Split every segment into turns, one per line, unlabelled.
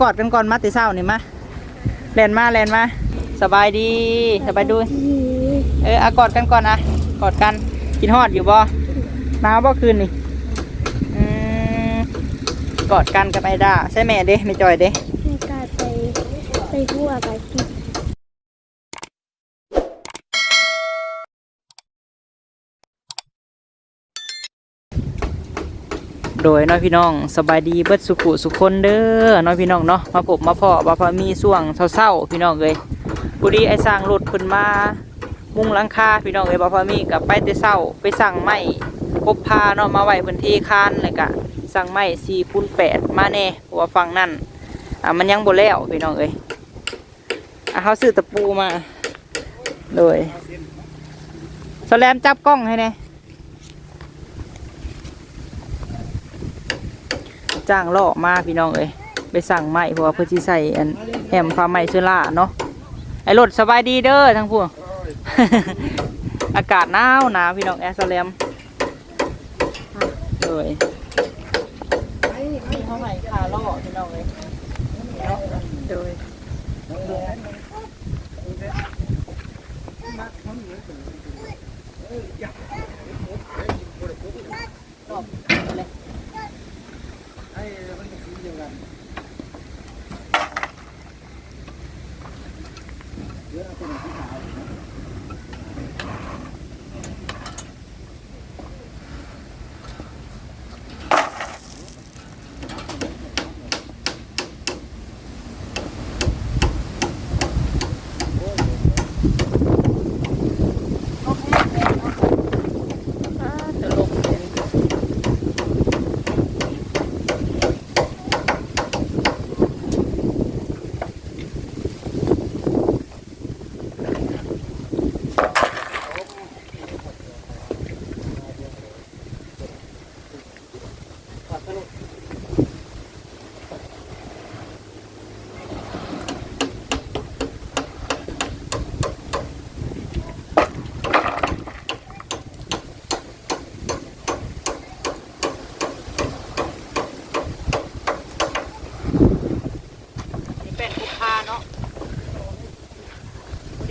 กอดกันก่อนมาติเศร้านี่มาแลนมาแลนมาสบายดีสบายดูเอออากอดกันก่อนอะกอดกันกินฮอดอยู่บ่หนาวบ่คืนนี่อืมกอดกันกับไอ้ดาใช่แม่เด้ไม่จอยเด้
ไม่กล้าไปไปทั่วไปกิน
โดยน้อยพี่น้องสบายดีเบิดสุขุสุขคนเด้อน้อยพี่น้องเนาะมาพบมาพ่อบ่พอมีส่วงเศร้าๆพี่น้องเอ้ยบุดีไอ้สร้างรถเพิ่นมา มุ่งหลังคาพี่น้องเอ้ยบ่พอมีกับไปแต่เช้าไปสั่งไม้พบพาเนาะมาไว้พื้นที่คานเลยกะสั่งไม้4คูณ8มาแน่ว่าฝั่งนั้นอะมันยังบ่แล้วพี่น้องเอ้ยอะเฮาซื้อตะปูมา โดยสแลมจับกล้องให้แน่ จ้างล่อมาพี่น้องเอ้ยไปสั่งไม้เพราะว่าเพื่อที่ใส่อันแหมฟ้าไม้เสื้อล่าเนาะไอ้รถสบายดีเด้อทั้งพวกอากาศหนาวหนาวพี่น้องแอร์สแลมเลย out.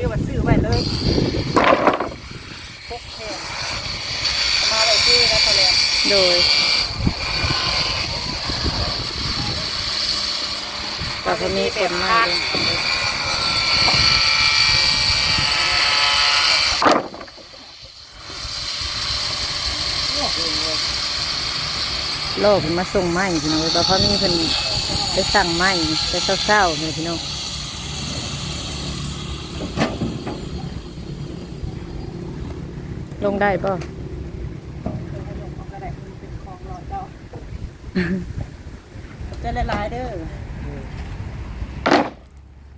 รียกว่าซื้อไว้เลยพกแขนเอามาไว้ที่นะทะเลโดยปลาพนี้เป็นมากเลยโลกมันมาส่งไม้พี่น้องปลาพนี้เพิ่นไปสั่งไม้ไปเศร้าๆเลยพี่น้อง ลงได้ป่ะจะละลายเด้อ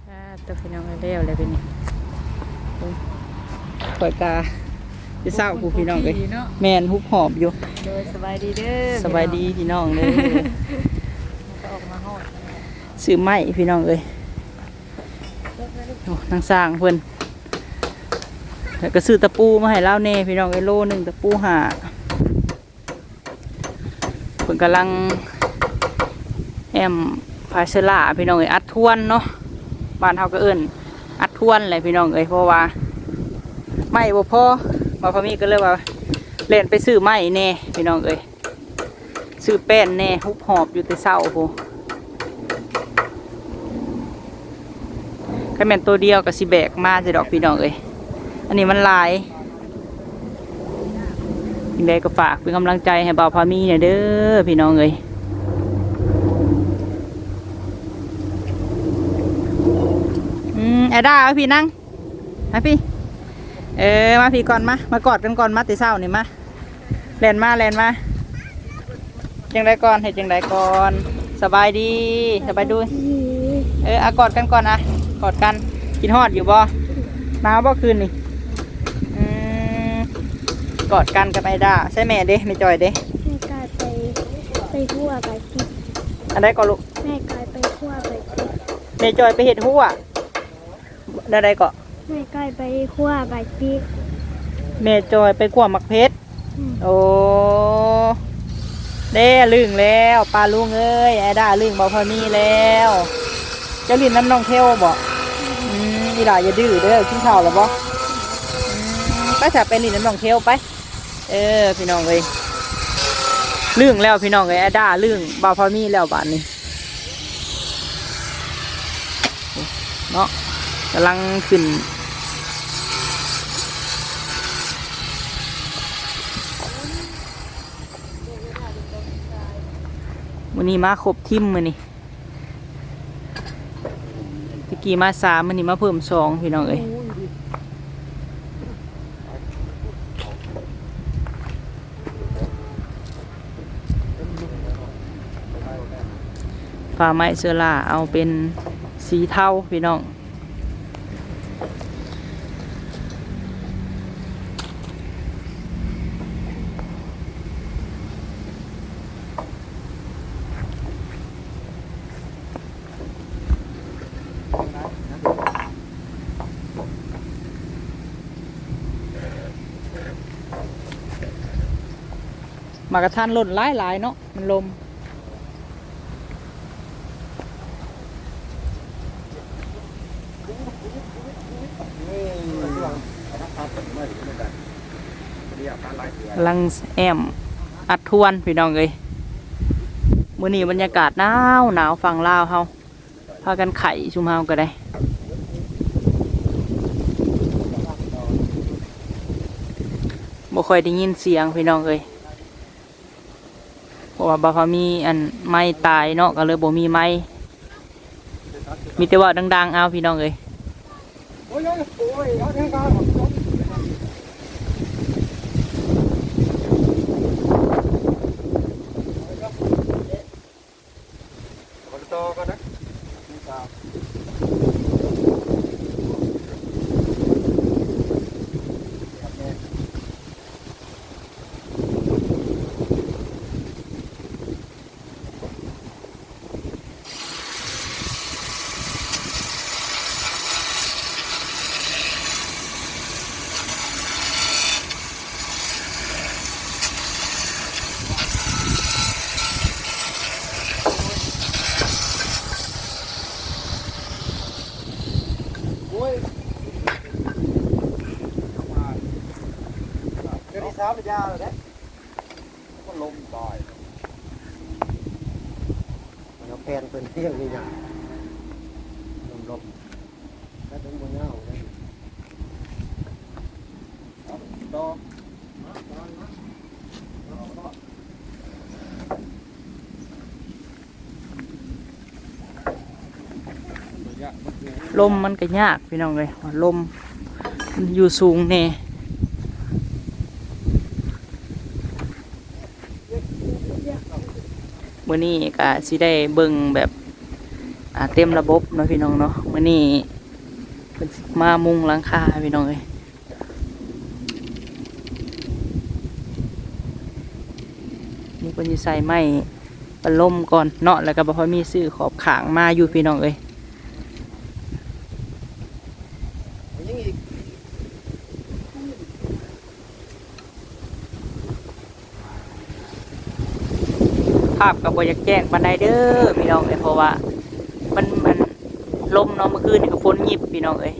อ่าตัวพี่น้องเร็วเลยเป็นนี่ปล่อยกาจะเศร้ากูพี่น้องเลยแมนฮุบหอบอยู่
โดยสบายดีเด้อ
สบายดีพี่น้องเลย
ก็ออกมาฮอด
ซื้อไม้พี่น้องเลยโอ้นางสร้างเพื่อน แล้วก็ซื้อตะปูมาให้เล่าแน่พี่น้องไอโลหนึ่งตะปูหาเพิ่นกำลังแอมพาเซล่าพี่น้องเอ้อัดทวนเนาะบ้านเฮาก็เอิ้นอัดทวนเลยพี่น้องเอ้ยเพราะว่าไม้บ่พอมาพอมีก็เลยว่าเล่นไปซื้อไม้แน่พี่น้องเอ้ยซื้อแป้นแน่ฮุบหอบอยู่แต่เช้าโพแค่แม่นตัวเดียวกับสิแบกมาจะดอกพี่น้องเอ้ย อันนี้มันลายยังไงก็ฝากเป็นกำลังใจให้บ่าวพามีเนี่ยเด้อพี่น้องเอ้ยอืมแอด้าเอาพี่นั่งมาพี่ เออมาพี่ก่อนมามากอดกันก่อนมาติเศร้านี่มาแลนมาแลนมาจังไดก่อนให้จังไดก่อนสบายดีสบายดูเอออะกอดกันก่อนอะกอดกันกินฮอดอยู่บ่หนาวบ่คืนนี่ กอดกันกับไอ้ด้าใช่แม่เด้ไม่จอยเด้
ไม่กล้าไปไปทั่วไปกิน
อันใดก็ลูก
แม่กล้าไปทั่วไปกิน
แม่จอยไปเห็ดหัวอันใดก็
แม่กล้าไปทั่วไปกิน
แม่จอยไปกวามักเพชร
อืม
โอ้เด้ลึงแล้วปลาลุงเอ้ยไอ้ด้าลึงบ่พอมีแล้วเจ้าลินน้ำน้องเทลบ่อืมอีหล่าอย่าดื้อเด้อกินข้าวแล้วบ่อืมไปจะไปลินน้ำน้องเทลไป เออพี่น้องเอ้ยลึงแล้วพี่น้องเอ้ยไอ้ด้าลึงบ่พอมีแล้วบาดนี้เนาะกำลังขึ้นมื้อนี้มาครบทิมมือนี้ตะกี้มาสามมือนี้มาเพิ่มสองพี่น้องเอ้ย ฟ้าไม้เสื้อล่าเอาเป็นสีเทาพี่น้องมากระทันหล่นหลายหลายๆเนาะมันลม กำลังแอมอัดทวนพี่น้องเลยมื้อนี้บรรยากาศหนาวหนาวฝั่งลาวเฮาพากันไข่ชุมเฮาก็ได้บ่ค่อยได้ยินเสียงพี่น้องเลยเพราะว่าบ่พอมีอันไม้ตายเนาะก็เลยบ่มีไม้มีแต่ว่าดังๆเอาพี่น้องเลย
ยวนี้เช้าไปยาวเลยนะก็ลมบ่อยมันเอาแพนเป็นเที่ยงนี่อย่างลมลมแล้วถึงบนเงาเลยต่อ
ลมมันก็ยากพี่น้องเลยว่าลมมันอยู่สูงแน่ มื่อนี้ก็สิได้เบิ่งแบบเต็มระบบเนาะพี่น้องเนาะมื่อนี้เพิ่นมามุงหลังคาพี่น้องเอ้ยนี่เพิ่นสิใส่ไม้ปลลมก่อนเนาะแล้วก็บ่พอมีซื้อขอบขางมาอยู่พี่น้องเอ้ย
ยังอีก
ภาพกับบอยากแจ้งบันไดเด้อพี่น้องเอ้ยเพราะว่า มันมันลมเนาะเมื่อคืนนี่ก็ฝนหยิบพี่น้องเอ้ย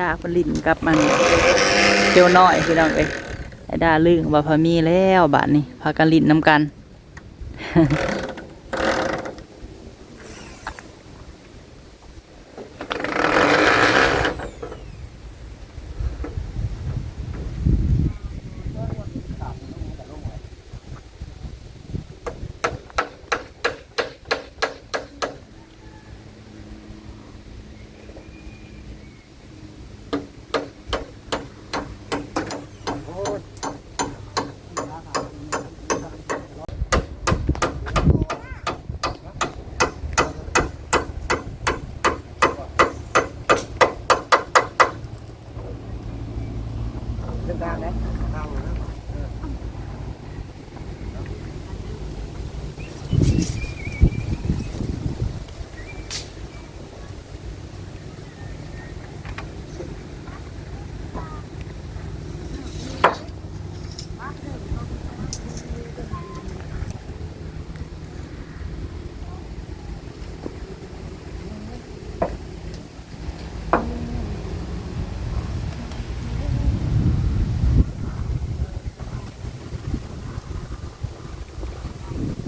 ดาผลินกับมันเจียวน้อยพี่น้องเอ้ยไอดาลึงว่าพอมีแล้วบาทนี้พากันลินน้ำกัน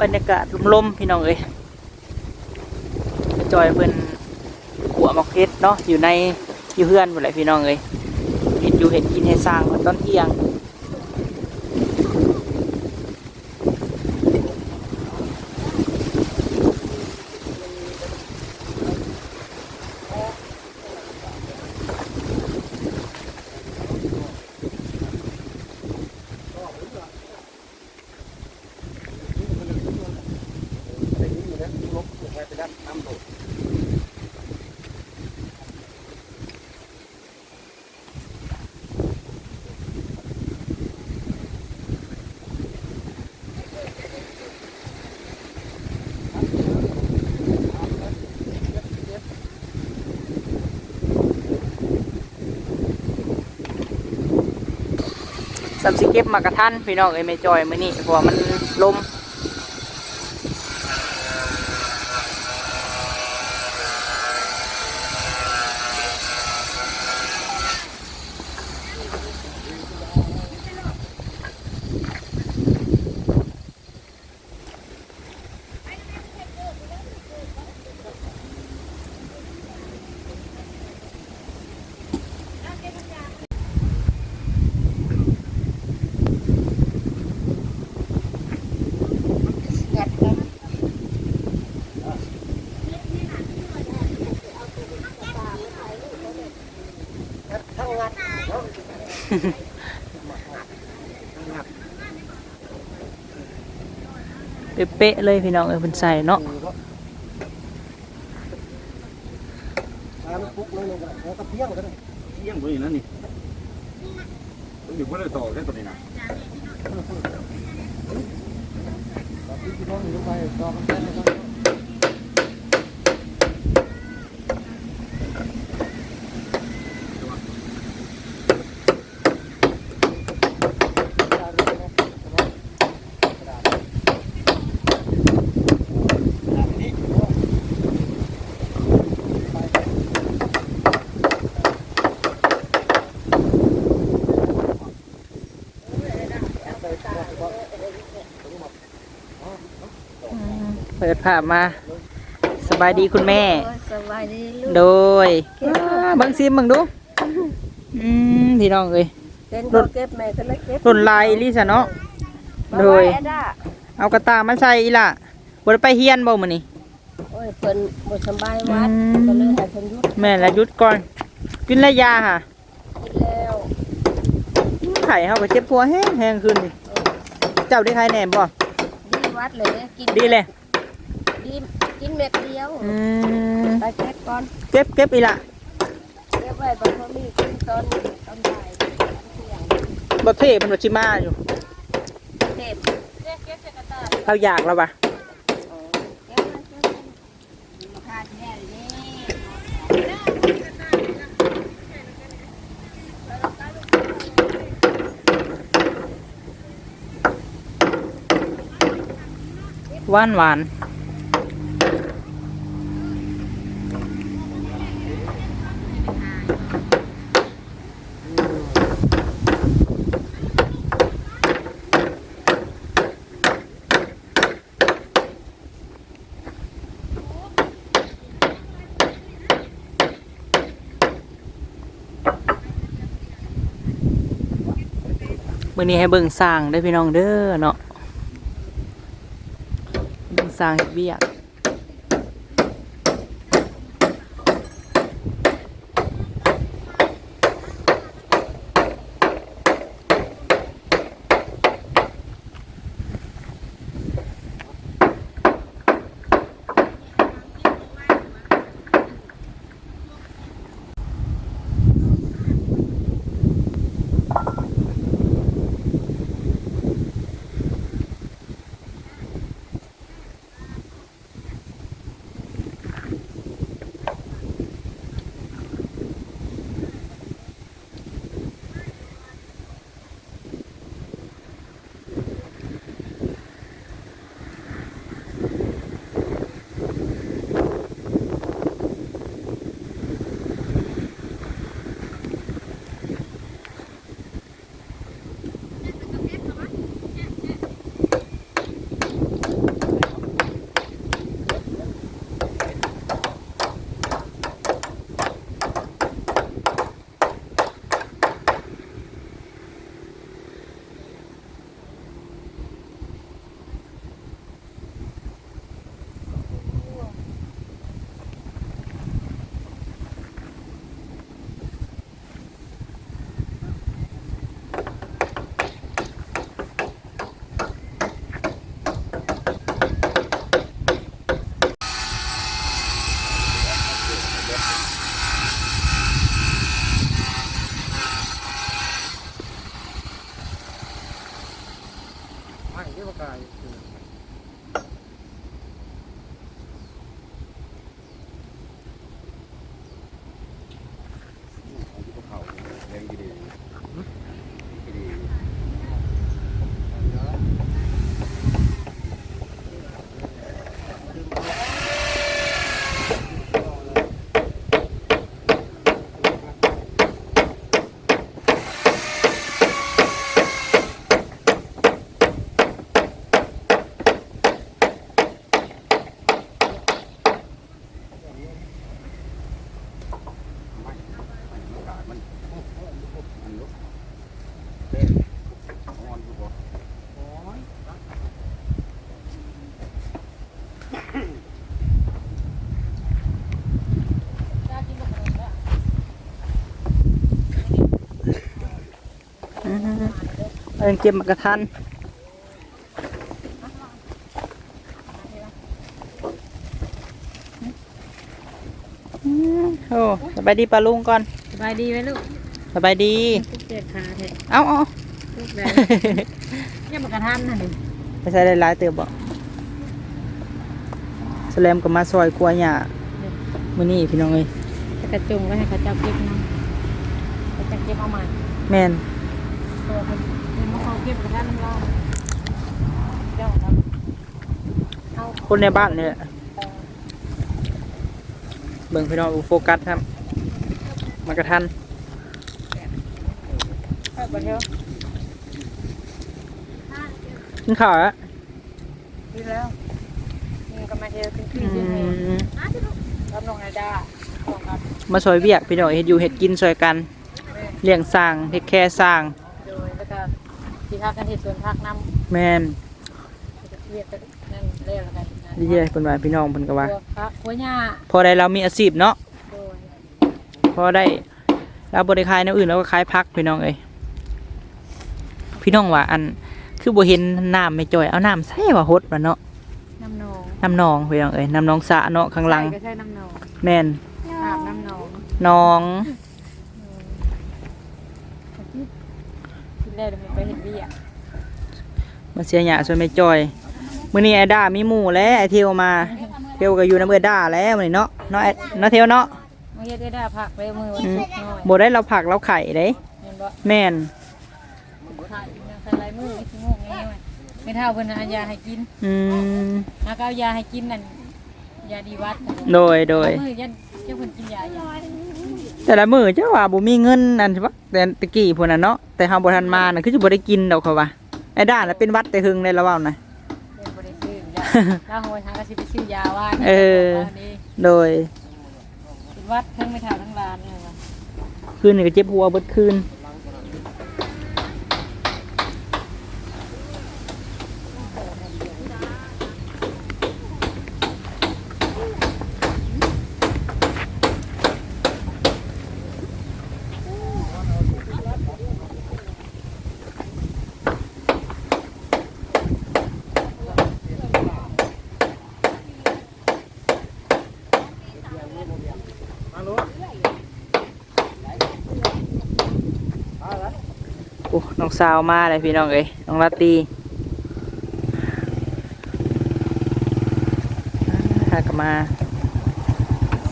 รร
ยากาศลมๆพี่น้องเอ้ยจอยเพิ่นขัวมอกเพ็ดเนาะอยู่ในอยู่เฮือนหมดเลยพี่น้องเอ้ยเห็นอยู่เห็นกินเห้สร้างเพิ่นตอนเที่ยง
ได้ยินอยู่นะลบลงไปไปด้านน้ำโดด
สัมสิเก็บมากระทันพี่น้องเอ้ยไม่จอยมื้อนี้เพราะว่ามันลม
เป๊ะ
ๆเลยพี่น้องเอ้ยเพิ่นใส่เนาะ
คือก็ตามปุ๊กเลยเลยก็ได้แล้วก็เพี้ยงก็ได้
เที่ยงตัวนี้นั่นนี่ต้องอยู่เพื่อต่อแค่ตัวนี้นะ
ตอนที่พี่น้องอยู่ไปตอนมันแค่นั้นก็ไปตามก็
เปิดภาพมา สบายดีคุณแม่
สบายดีลูก
โดยอ่าเบิ่งซิมเบิ่งดู อืมพี่น้องเอ้ย
เต้นก็เก็บแม่ก็เลยเก็บ
รุ่นลายลิซะเนาะโดย
มาไว้อะด้า
เอากระตามาใส่อีล่ะบ่ได้ไปเฮียนบ่มื้อนี้
โอ้ยเพิ่นบ่สำบายวัด
อืม
ก็เลยให้เพิ่นหยุด
แม่ละหยุดก่อน กินระยาค่ะ
กินแล้ว
ไข่เฮาก็เจ็บปัวแห้งแห้งขึ้นดิเจ้าได้ไข่แหนมบ่
ดีวัดเลยเนี่ยกิน
ดีเลย
ดี กินเม็ดเดียว
อืม
ไปเก็บก่อน
เก็บเก็บอีล่ะ
เก็บไว้บ่พอมีกินตอนตอนบ่ายเที่ยง
บ่เท่มันบ่สิมาอยู่
เก็บ
เราอยากแล้วป่ะ
อ๋อเก็บไว้เก็บไว้ทานแน่เลย
หวานหวาน มื้อนี้ให้เบิ่งสร้างได้พี่น้องเด้อเนาะเบิ่งสร้างเบียก อิ้นเก็บมากระทันอืมโอ้สบายดีปลาลุงก่อน
สบายดีไหมลูก
สบายดี
ทุกเจ็ดขาเถอะ
เอ้าเอา
ทุกแบบเนี่ยมันกระทันน่ะนี่
ไปใส่หลายๆเติบบ่แสลมก็มาซอยครัวหญ้ามื้อนี้พี่น้องเอ้ย
จะกระจุงไว้ให้เขาเจ้าเก็บเนาะเขาจะเก็บเอาใหม่
แม่น
ตัว มันมันมาเอาเก็บกระทันน้ำลายเจ้าครับเอา
คนในบ้านนี่แหละเบิ่งพี่น้องโฟกัสครับ มากระทัน
เอาไปเถอะ
กินข้าวแล้ว
ดีแล้วนี่ก็มาเที่ยวขึ้น
อื
ขึ้นขึ้นเอง
ม
รับน้องไอดาลองครับ
มาซอยเวียกพี่น้องเฮ็ดอยู่เฮ็ดกินซอยกัน
แม่
เลี้ยงสร้างเฮ็ดแค่สร้าง
โดยแล้วก็ ที่พักกันที่สวนพักน้
แม่นำ
เรียกกันนั่นเรียกอะไรกัน
ดีเด้เพิ่นว่าพี่น้องเพิ่นก็ว่า
ตัวพักหัวหญ้า
พอได้เรามีอาชีพเนาะ
โดย
พอได้เราบ่ได้ขายแนวอื่นเราก็ขายผักพี่น้องเอ้ยพี่น้องว่าอันคือบ่เห็นน้ำไม่จ่อยเอาน้ำใส่ว่าหดว่าเนาะ
น้ำหนอง
น้ำหนองพี่น้องเอ้ยน้ำหนองสระเนาะข้างหลัง
ใช่ก็ใช่น้ำหนอง
แม่น
อาบน้ำหนอง
หนอง
ที่แรกมันไปเห็นเบี้ย
มาเสียหยาส่วนไม่จ่อยมื้อนี้ไอ้ด้ามีหมู่แล้วไอ้เทียวมา เทียวก็อยู่น้ำเอื้อด้าแล้วมื้อนี้เนาะเนาะไอ้เนาะเทียวเนาะ
มันจะได้ได้ผักไปมือวัน
อืม
ศุกร์หน่อย
บ่ได้เราผักเราไข่เด้
เห็นบ่
แม่น
ถ่ายยังใส่ลายมือที่งงไงวะไม่เท่าเพิ่นเอายาให้กิน
อืม
หากเอายาให้กินนั่นยาดีวัด
โดยโดย
มือยันเจ้าเพิ่นกินยาอย่าง
แต่ละมื้อเจ้าว่าบ่มีเงินอันใช่ปะแต่ตะกี้พุ่นน่ะเนาะแต่เฮาบ่ทันมาน่ะคือสิบ่ได้กินดอกเขาว่าไอ้ด้าน่ะเป็นหวัดแต่หึงเลยละเว้าน่ะ
เพิ่นบ่ได้ซื้อยาแล้วหัวทางก็สิไปซื้อยาว่า
เออ
นี่
โดย
เป็นวัดทั้งไม่เท่าทั้งลานเลยว่ะ
คืนนี้ก็เจ็บหัวเบิดคืน สาวมาเลยพี่น้องเอ้ยน้องลาตรีหากมา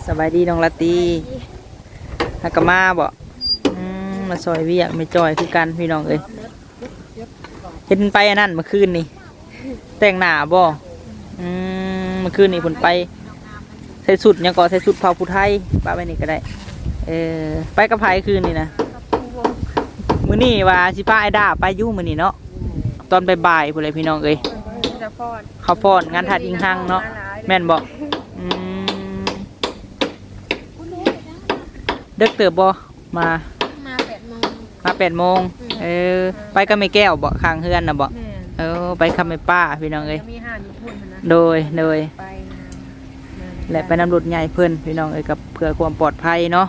สบายดีน้องลาตรีหากมาบ่อืมาซอยเวียกไม่จอยคือกันพี่น้องเอ้ยเห็นไปอันนั้นเมื่อคืนนี่แต่งหนาบ่อืมเมื่อคืนนี่ผลไปใส่สุดยังก่อใส่สุดเผาผู้ไทยป้าไปนี่ก็ได้ เออไปกับไผคืนนี่นะ มื้อนี้ว่าสิพาไอ้ดาไปอยู่มื้อนี้เนาะตอนบ่ายๆพุ่นเลยพี่น้องเอ้ย
จะฟอด
เขาฟ้อนงานถัดอิงหังเนาะแม่นบ่อืมเด็กเติบบ่มา
มาแปดโมง
มา8โมงเออ ไปกับแม่แก้วบ่ข้างเฮือนน่ะบ่
แม่
เออ ไปกับแม่ป้าพี่น้องเอ้ย
จะมีห้าอยู่พุ่นนะ
โดยโดย
ไป
และไปนำรถใหญ่เพิ่นพี่น้องเอ้ยกับเพื่อความปลอดภัยเนาะ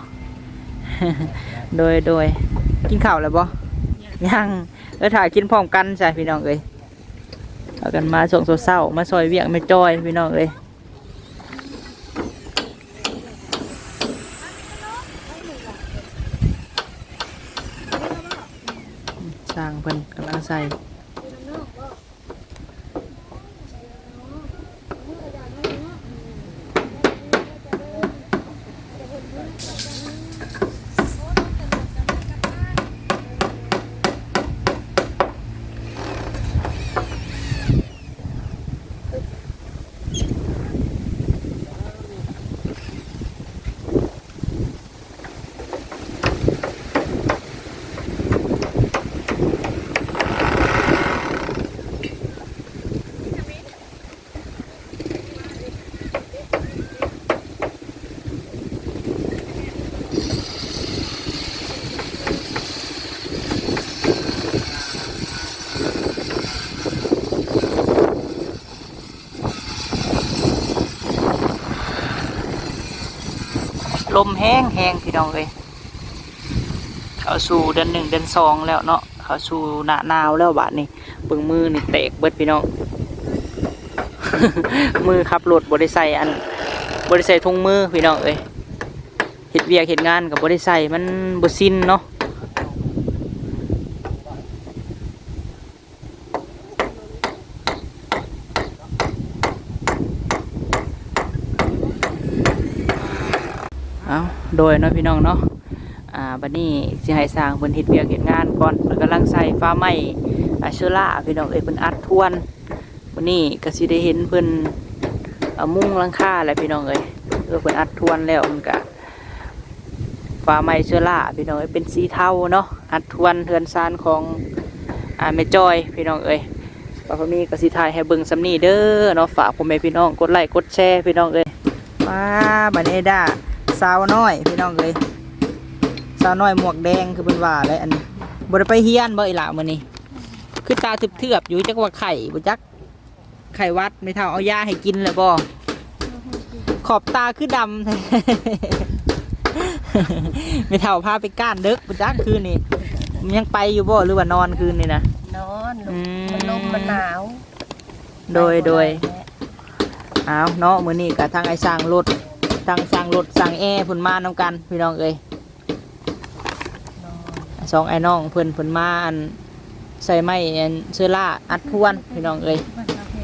โดยโดย กินข้าวแล้วบ่ยังเออถ่ายกินพร้อมกันใช่พี่น้องเอ้ยเอากันมาส่งเศร้ามาซอยเวียงไม่จอยพี่น้องเอ้ยสร้างเพิ่นกำลังใส่ ลมแห้งแห้งพี่น้องเลยเข้าสู่เดือนหนึ่งเดือนสองแล้วเนาะเข้าสู่หน้าหนาวแล้วบาดนี่เบิ่งมือนี่เตกเบิดพี่น้อง มือขับรถบริใส่อันบริใส่ทุงมือพี่น้องเอ้ยเห็ดเวียกเห็ดงานกับบริใส่มันบสิ้นเนาะเอา โดยเนาะพี่น้องเนาะอ่าบัดนี้สิให้สร้างเพิ่นเฮ็ดเวียกเฮ็ดงานก่อนเพิ่นกำลังใส่ฟ้าไหม้อาเชอร่าพี่น้องเอ้ยเพิ่นอัดทวนวันนี้ก็สิได้เห็นเพิ่นมุ้งหลังคาแหละพี่น้องเอ้ยเออเพิ่นอัดทวนแล้วมันก็ฟ้าไหม้เชื้อราพี่น้องเอ้ยเป็นสีเทาเนาะอัดทวนเทือนซานของอ่าแม่จอยพี่น้องเอ้ยป้าพมีก็สิถ่ายให้เบิ่งสำนีเด้อเนาะฝากพ่อแม่พี่น้องกดไลค์กดแชร์พี่น้องเอ้ยมาบันี้ด้า สาวน้อยพี่น้องเอ้ยสาวน้อยหมวกแดงคือเพิ่นว่าเลยอันนี้บ่ได้ไปเฮียนบ่อีหล่ะมื้อนี้คือตาเทือบๆอยู่จักว่าไข่บ่จักไข่วัดไม่เท่าเอายาให้กินเลยบ่ขอบตาคือดำไม่เท่าพาไปก้านเด็กบ่จักคืนนี่มันยังไปอยู่บ่หรือว่านอนคืนนี่นะ
นอน
อืม
มันลมมันหนาว
โดยโดยอ้าวเนาะมื้อนี้ก็ทางไอ้สร้างรถ ทางสร้างรถสร้างแอร์เพิ่นมานํกันพี่น้องเอ้ยสองไอ้น้องเพิ่นเพิ่นมาอันใส่ไม้อันเชื้อราอัดทวนพี่น้องเอ้ย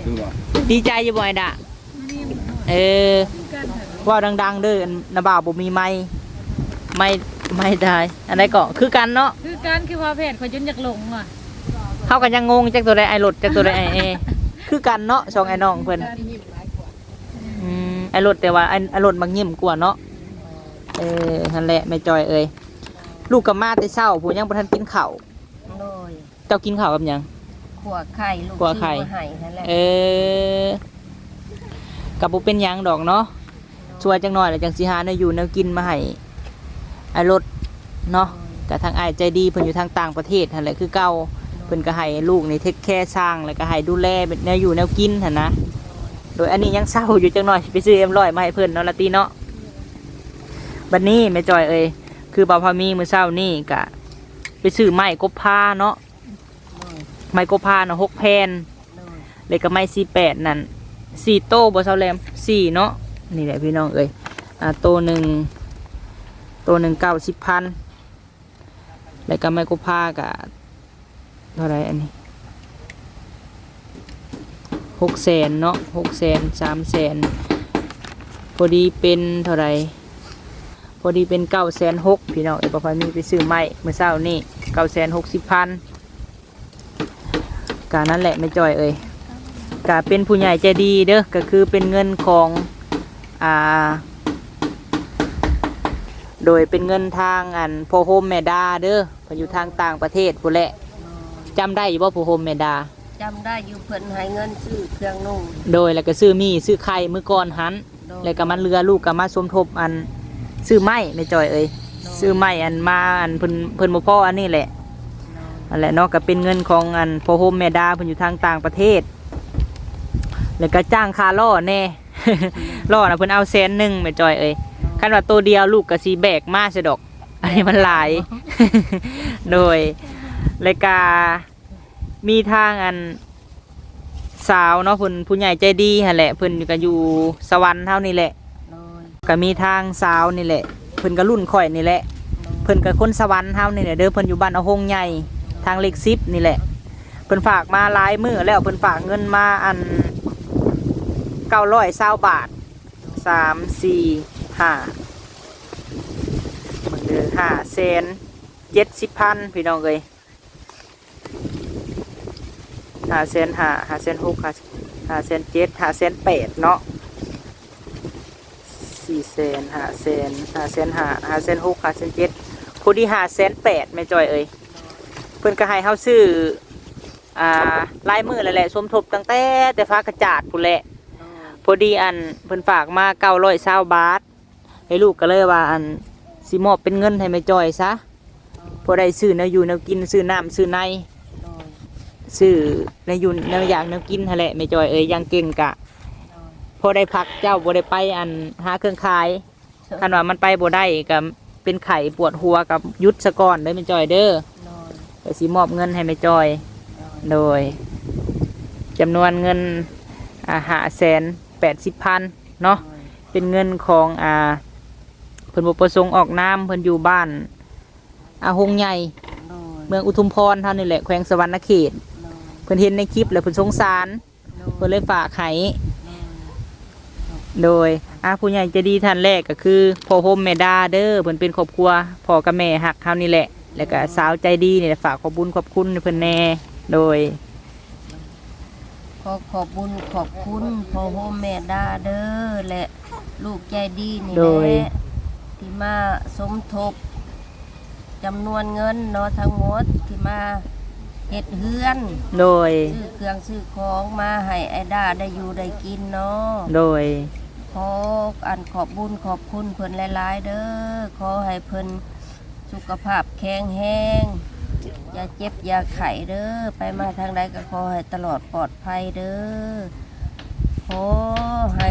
คือว่า
ดีใจอยู่บ่ไอ้ดะเออว่าดัง ๆ เด้ออันนาบ่าวบ่มีไม้ไม่ไม่ได้อันใดก็คือกันเนาะ
คือการคือว่าแพทย์เขาจนอยากหลงอะ
เฮากันยังงงจักตัวใดไอ้รถจักตัวใดไอ้เอคือกันเนาะสองไอ้น้องเพิ่นอืม ไอ้รถแต่ว่าไอ้ไอ้รถมักยิ้มกว่าเนาะเออนั่นแหละแม่จอยเอ้ยลูกกับมาแต่เช้าผู้ยังบ่ทันกินข้าว
โดย
เจ้ากินข้าวกับหยัง
ขวไข่ลูก
ขั่วไข่
ชื่อว่าไห่นั่นแหละ
เออกับบุเป็นหยังดอกเนาะช่วยจังหน่อยแล้วจังสิหาแนวอยู่แนวกินมาให้ไอ้รถเนาะ กับทางไอ้ายใจดีเพิ่นอยู่ทางต่างประเทศหั่นแหละคือเก่าเพิ่นก็ให้ลูกนี่เทคแคร์สร้างแล้วก็ให้ดูแลเป็นแนวอยู่แนวกินหั่นนะโด ยอันนี้ยังเศร้าอยู่จังหน่อยไปซื้อเอ็มร้อยมาให้เพิ่อนเนาะละตีเนาะบัดนี้แม่จอยเอ้ยคือบ่าวพามีมือเช้านี่ก็ไปซื้อไม้กบพาเนาะไม้กบพาเนาะหกแผ่นเลยก็ไม่สี่แปดนั่นสี่โต้บอเซาแรมสี่เนาะนี่แหละพี่น้องเอ้ยอ่าโตหนึ่งโตหนึ่งเก้าสิบพันแล้วก็ไมโครพากะเท่าไรอันนี้ หกแสนเนาะหกแสนสามแสนพอดีเป็นเท่าไรพอดีเป็นเก้าแสนหกพี่น้องเอปพามีไปซื้อไม้เมื่อเช้านี่เก้าแสนหกสิบพันการนั่นแหละไม่จ่อยเอ้ยกาเป็นผู้ใหญ่ใจดีเด้อก็คือเป็นเงินของอ่าโดยเป็นเงินทางอันพ่อโฮมแมดาเด้อพนอยู่ทางต่างประเทศพูนแหละจำได้อยู่ว่าพ่อโฮมแมดา
จำได้อยู่เพิ่นให้เงินซื้อเครื่องนุ่ง
โดยแล้วก็ซื้อมีซื้อไข่มือก่อนหัน
โดย
แล้วก็มันเรือลูกก็มาสมทบอันซื้อไม้ไม่จอยเอ้ยซื้อไม้อันมาอันเพิ่นเพิ่นบ่พออันนี้แหละอันแหละเนาะก็เป็นเงินของอันพ่อโฮมแม่ดาเพิ่นอยู่ทางต่างประเทศ แล้วก็จ้างค่าล่อแน่ ล่อนะเพิ่นเอาแสนหนึงแม่จอยเอ้ยคันว่าตัวเดียวลูกก็สิแบกมาซะดอกอันนี้มันหลาย โดยรายการ มีทางอันสาวเนาะเพิ่นผู้ใหญ่ใจดีหั่นแหละเพิ่นก็อยู่สวรรค์เท่านี้แหละ
โดย
ก็มีทางสาวนี่แหละเพิ่นก็รุ่นข่อยนี่แหละ เพิ่นก็คนสวรรค์เฮานี่แหละเด้อเพิ่นอยู่บ้านเอาหงใหญ่ทางเลขซิปนี่แหละ เพิ่นฝากมาหลายมื้อแล้วเพิ่นฝากเงินมาอัน920บาทสามสี่ห้ามันเดือห้าแสนเจ็ดสิบพันพี่น้องเอ้ย ห้าแสนห้าห้าแสนหกห้าหาแสนเจ็ดห้าแสนแปดเนาะสี่แสนห้าแสนห้าแสนห้าห้าแสนหกห้าแสนเจ็ดพอดีห้าแสนแปดแม่จอยเอ้ยเพิ่อนก็ให้เฮาซื้ออ่าลายมือแล้วแหละสมทบตั้งแต่แต่ฟ้ากระจาดพุ่นแหละพอดีอันเพิ่นฝากมาเก้าร้อยเศร้าบาทให้ลูกก็เลยว่าอันสิมอบเป็นเงินให้แม่จอยซะพอได้ซื้อแนวอยู่แนวกินซื้อน้ำซื้อใน ซื้อแนวอยู่แนวอยากแนวกินหั่นแหละแม่จอยเอ้ยอยังเก่งกะพอได้พักเจ้าบ่ได้ไปอันหาเครื่องขายคันว่ามันไปบ่ได้ก็เป็นไข่ปวดหัวกับยุดสะก่อนได้อแม่จอยเด้อ
โดย
ไปสิมอบเงินให้แม่จอย โดยจำนวนเงินอ่าหาแสนแปดสิบพันเนาะเป็นเงินของอ่าเพิ่นบ่ประสงค์ออกน้ำเพิ่นอยู่บ้านอาหงใหญ่
โดย
เมืองอุทุมพรเท่านี่แหละแขวงสวรรณเขต
โดย
เพิ่นเห็นในคลิปแล้วเพิ่นสงสาร
โด
เพิ่น
ย
เลยฝากให้โดยอาผู้ใหญ่ใจะดีท่านแรกก็คือพ่อพรหมแม่ดาเด้อเพิ่นเป็นครอบครัวพ่อกับแม่หักเฮานี่แหละ แล้วก็สาวใจดีนี่แหละฝากขอบบุญขอบคุณเพิ่นแน่โดย
ขอขอบบุญขอบคุณพ่อโฮมแม่ดาเด้อและลูกใจดีนี่
โด
แห
ย
ละที่มาสมทบจำนวนเงินเนาะทั้งหมดที่มา เฮ็ดเฮือน
โดย
ซื้อเครื่องซื้อของมาให้ไอ้ดาได้อยู่ได้กินเนาะ
โดย
ขออันขอบบุญขอบคุณเพิ่นหลายๆ เด้อขอให้เพิ่นสุขภาพแข็งแรงอย่าเจ็บอย่าไข้เด้อไปมาทางใดก็ขอให้ตลอดปลอดภัยเด้อขอให้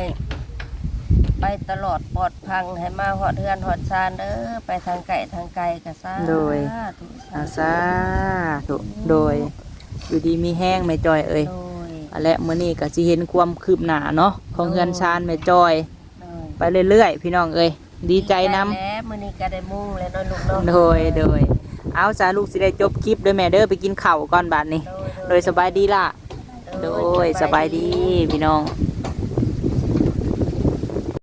ไปตลอดปล อดพังให้มาหอดเฮือนหอดซานเด้อไปทางไก่ทางไกลกะซ่า
โดย
ธุ
อาซาธุโดย อยู่ดีมีแห้งแม่จอยเอ้ย
โดย
อันและมื้อนี้ก็สิเห็นความคืบหน้าเนาะของเฮือนชานแม่จอย
โดย
ไปเรื่อยๆ พี่น้องเอ้ยดีใจนำ
แล้วมื้อนี้ก็ได้มุ่งแล้วเนาะลูกเนาะ
โดยโดย เอาสาลูกสิได้จบคลิปเด้อแม่เด้อไปกินข้าวก่อนบาดนี้โดยสบายดีล่ะโดยสบายดีพี่น้อง
โ